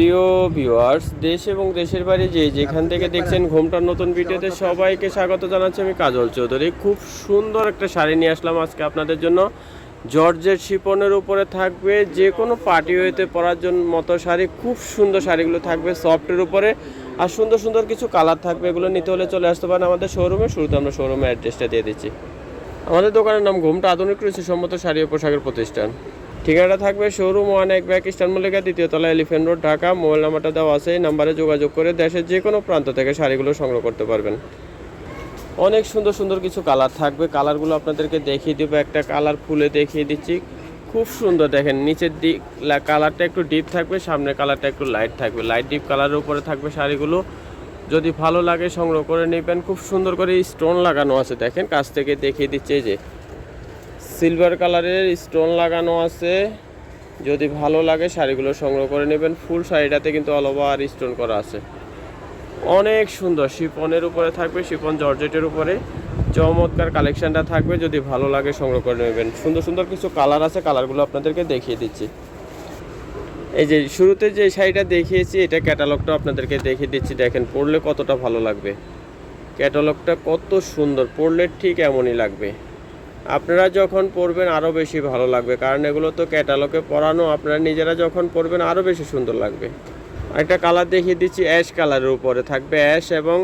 প্রিয় ভিউয়ার্স দেশ এবং দেশের বাইরে যে যেখান থেকে দেখছেন ঘুমটার নতুন ভিডিওতে সবাইকে স্বাগত জানাচ্ছি আমি কাজল চৌধুরী। খুব সুন্দর একটা শাড়ি নিয়ে আসলাম আজকে আপনাদের জন্য। জর্জের শিপনের উপরে থাকবে যে কোনো পার্টি ওয়েতে পরার জন্য মতো শাড়ি, খুব সুন্দর শাড়িগুলো থাকবে সফটের উপরে। আর সুন্দর সুন্দর কিছু কালার থাকবে, এগুলো নিতে হলে চলে আসতে পারেন আমাদের শোরুমে শুরুতে আমরা শোরুমের অ্যাড্রেসটা দিয়ে দিচ্ছি। আমাদের দোকানের নাম ঘুমটা আধুনিক রয়েছে সম্মত শাড়ি ও পোশাকের প্রতিষ্ঠান। ঠিকানাটা থাকবে শোরুম ওয়ান এক ব্যাক স্টান মল্লিকা দ্বিতীয় তলা এলিফেন্ট রোড ঢাকা। মোবাইল নাম্বারটা দেওয়া আছে, এই নাম্বারে যোগাযোগ করে দেশের যে কোনো প্রান্ত থেকে শাড়িগুলো সংগ্রহ করতে পারবেন। অনেক সুন্দর সুন্দর কিছু কালার থাকবে। কালারগুলো আপনাদেরকে দেখিয়ে দেবো। একটা কালার ফুলে দেখিয়ে দিচ্ছি। খুব সুন্দর দেখেন, নিচের দিক কালারটা একটু ডিপ থাকবে, সামনের কালারটা একটু লাইট থাকবে। লাইট ডিপ কালারের উপরে থাকবে শাড়িগুলো। যদি ভালো লাগে সংগ্রহ করে নেবেন। খুব সুন্দর করে স্টোন লাগানো আছে, দেখেন, কাছ থেকে দেখিয়ে দিচ্ছে যে। সিলভার কালারের স্টোন লাগানো আছে। যদি ভালো লাগে শাড়িগুলো সংগ্রহ করে নেবেন। ফুল শাড়িটাতে কিন্তু অল ওভার স্টোন করা আছে। অনেক সুন্দর। শিপনের উপরে থাকবে শিপন জর্জেটের উপরে। চমৎকার কালেকশনটা থাকবে। যদি ভালো লাগে সংগ্রহ করে নেবেন। সুন্দর সুন্দর কিছু কালার আছে। কালারগুলো আপনাদেরকে দেখিয়ে দিচ্ছি। এই যে শুরুতে যে শাড়িটা দেখিয়েছি, এটা ক্যাটালগটা আপনাদেরকে দেখিয়ে দিচ্ছি। দেখেন, পরলে কতটা ভালো লাগবে। ক্যাটালগটা কত সুন্দর। পরলে ঠিক এমনই লাগবে। আপনারা যখন পড়বেন আরও বেশি ভালো লাগবে। কারণ এগুলো তো ক্যাটালগে পড়ানো, আপনারা নিজেরা যখন পড়বেন আরও বেশি সুন্দর লাগবে। একটা কালার দেখিয়ে দিচ্ছি অ্যাশ কালারের উপরে। থাকবে অ্যাশ এবং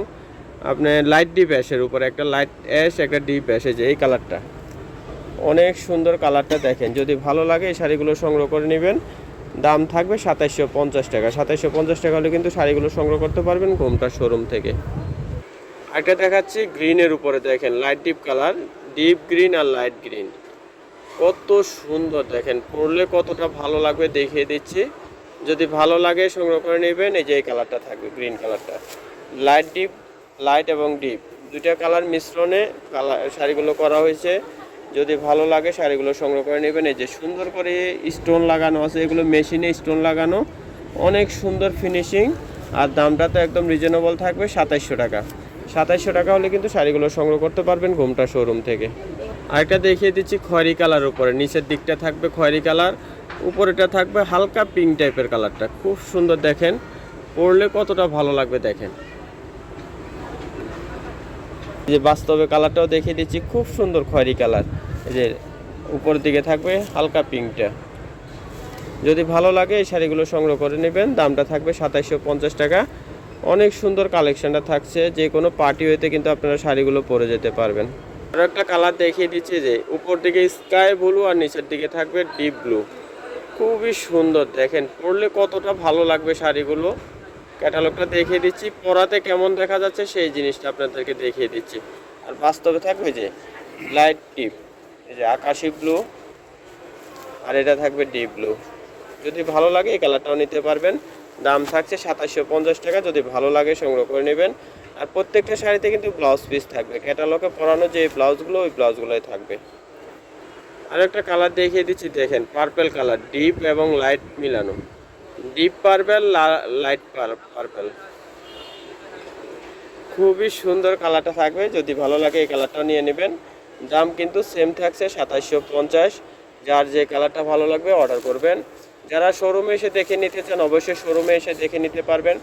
আপনার লাইট ডিপ অ্যাশের উপরে, একটা লাইট অ্যাশ একটা ডিপ অ্যাশ যে এই কালারটা অনেক সুন্দর কালারটা দেখেন। যদি ভালো লাগে এই শাড়িগুলো সংগ্রহ করে নেবেন। দাম থাকবে সাতাইশশো পঞ্চাশ টাকা। সাতাইশশো পঞ্চাশ টাকা হলে কিন্তু শাড়িগুলো সংগ্রহ করতে পারবেন ঘুমটার শোরুম থেকে। একটা দেখাচ্ছি গ্রিনের উপরে, দেখেন light deep colour deep green আর লাইট গ্রিন কত সুন্দর, দেখেন পরলে কতটা ভালো লাগবে দেখিয়ে দিচ্ছি। যদি ভালো লাগে, সংগ্রহ করে নেবেন, এই যে এই কালারটা থাকবে গ্রিন কালারটা লাইট ডিপ লাইট এবং ডিপ দুইটা কালার মিশ্রণে কালার শাড়িগুলো করা হয়েছে। যদি ভালো লাগে, শাড়িগুলো সংগ্রহ করে নেবেন। এই যে সুন্দর করে স্টোন লাগানো আছে, এগুলো মেশিনে স্টোন লাগানো। অনেক সুন্দর ফিনিশিং আর দামটা তো একদম রিজনেবল থাকবে সাতাইশশো টাকা। সাতাইশশো টাকা হলে কিন্তু শাড়িগুলো সংগ্রহ করতে পারবেন ঘুমটা শোরুম থেকে। আরেকটা দেখিয়ে দিচ্ছি খয়েরি কালার উপরে। নিচের দিকটা থাকবে খয়েরি কালার উপরেটা থাকবে হালকা পিঙ্ক টাইপের কালারটা। খুব সুন্দর দেখেন, পরলে কতটা ভালো লাগবে দেখেন। যে বাস্তবে কালারটাও দেখিয়ে দিচ্ছি, খুব সুন্দর খয়েরি কালার। এই যে উপরের দিকে থাকবে হালকা পিঙ্কটা যদি ভালো লাগে এই শাড়িগুলো সংগ্রহ করে নেবেন, দামটা থাকবে সাতাইশশো টাকা। অনেক সুন্দর কালেকশনটা থাকছে, যে কোনো পার্টি ওয়েতে কিন্তু আপনারা শাড়িগুলো পরে যেতে পারবেন। আর একটা কালার দেখিয়ে দিচ্ছি যে, উপর দিকে স্কাই ব্লু আর নিচের দিকে থাকবে ডিপ ব্লু খুবই সুন্দর, দেখেন, পরলে কতটা ভালো লাগবে শাড়িগুলো। ক্যাটালগটা দেখিয়ে দিচ্ছি, পরাতে কেমন দেখা যাচ্ছে সেই জিনিসটা আপনাদেরকে দেখিয়ে দিচ্ছি। আর বাস্তবে থাকবে যে লাইট ডিপ এই যে আকাশি ব্লু আর এটা থাকবে ডিপ ব্লু যদি ভালো লাগে এই কালারটাও নিতে পারবেন। দাম থাকছে সাতাশশো পঞ্চাশ টাকা, যদি ভালো লাগে সংগ্রহ করে নেবেন। আর প্রত্যেকটা শাড়িতে কিন্তু ব্লাউজ পিস থাকবে। ক্যাটালগে পরানো যে ব্লাউজগুলো ওই ব্লাউজগুলোই থাকবে। আর একটা কালার দেখিয়ে দিচ্ছি, দেখেন পার্পেল কালার ডিপ এবং লাইট মিলানো। ডিপ পার্পেল লাইট পার্পেল খুবই সুন্দর কালারটা থাকবে। যদি ভালো লাগে এই কালারটা নিয়ে নেবেন। দাম কিন্তু সেম থাকছে সাতাশশো পঞ্চাশ। যার যে কালারটা ভালো লাগবে অর্ডার করবেন। যারা শোরুমে এসে দেখে নিতে চান, অবশ্যই শোরুমে এসে দেখে নিতে পারবেন।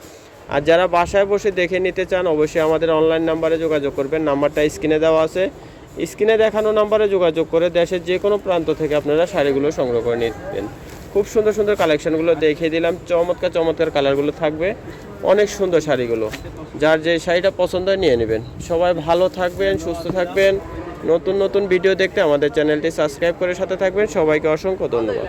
আর যারা বাসায় বসে দেখে নিতে চান, অবশ্যই আমাদের অনলাইন নাম্বারে যোগাযোগ করবেন। নাম্বারটা স্ক্রিনে দেওয়া আছে। স্ক্রিনে দেখানো নাম্বারে যোগাযোগ করে দেশের যে কোনো প্রান্ত থেকে আপনারা শাড়িগুলো সংগ্রহ করে নিতেন খুব সুন্দর সুন্দর কালেকশনগুলো দেখিয়ে দিলাম। চমৎকার চমৎকার কালারগুলো থাকবে। অনেক সুন্দর শাড়িগুলো। যার যে শাড়িটা পছন্দ হয় নিয়ে নেবেন। সবাই ভালো থাকবেন, সুস্থ থাকবেন। নতুন নতুন ভিডিও দেখতে আমাদের চ্যানেলটি সাবস্ক্রাইব করে সাথে থাকবেন। সবাইকে অসংখ্য ধন্যবাদ।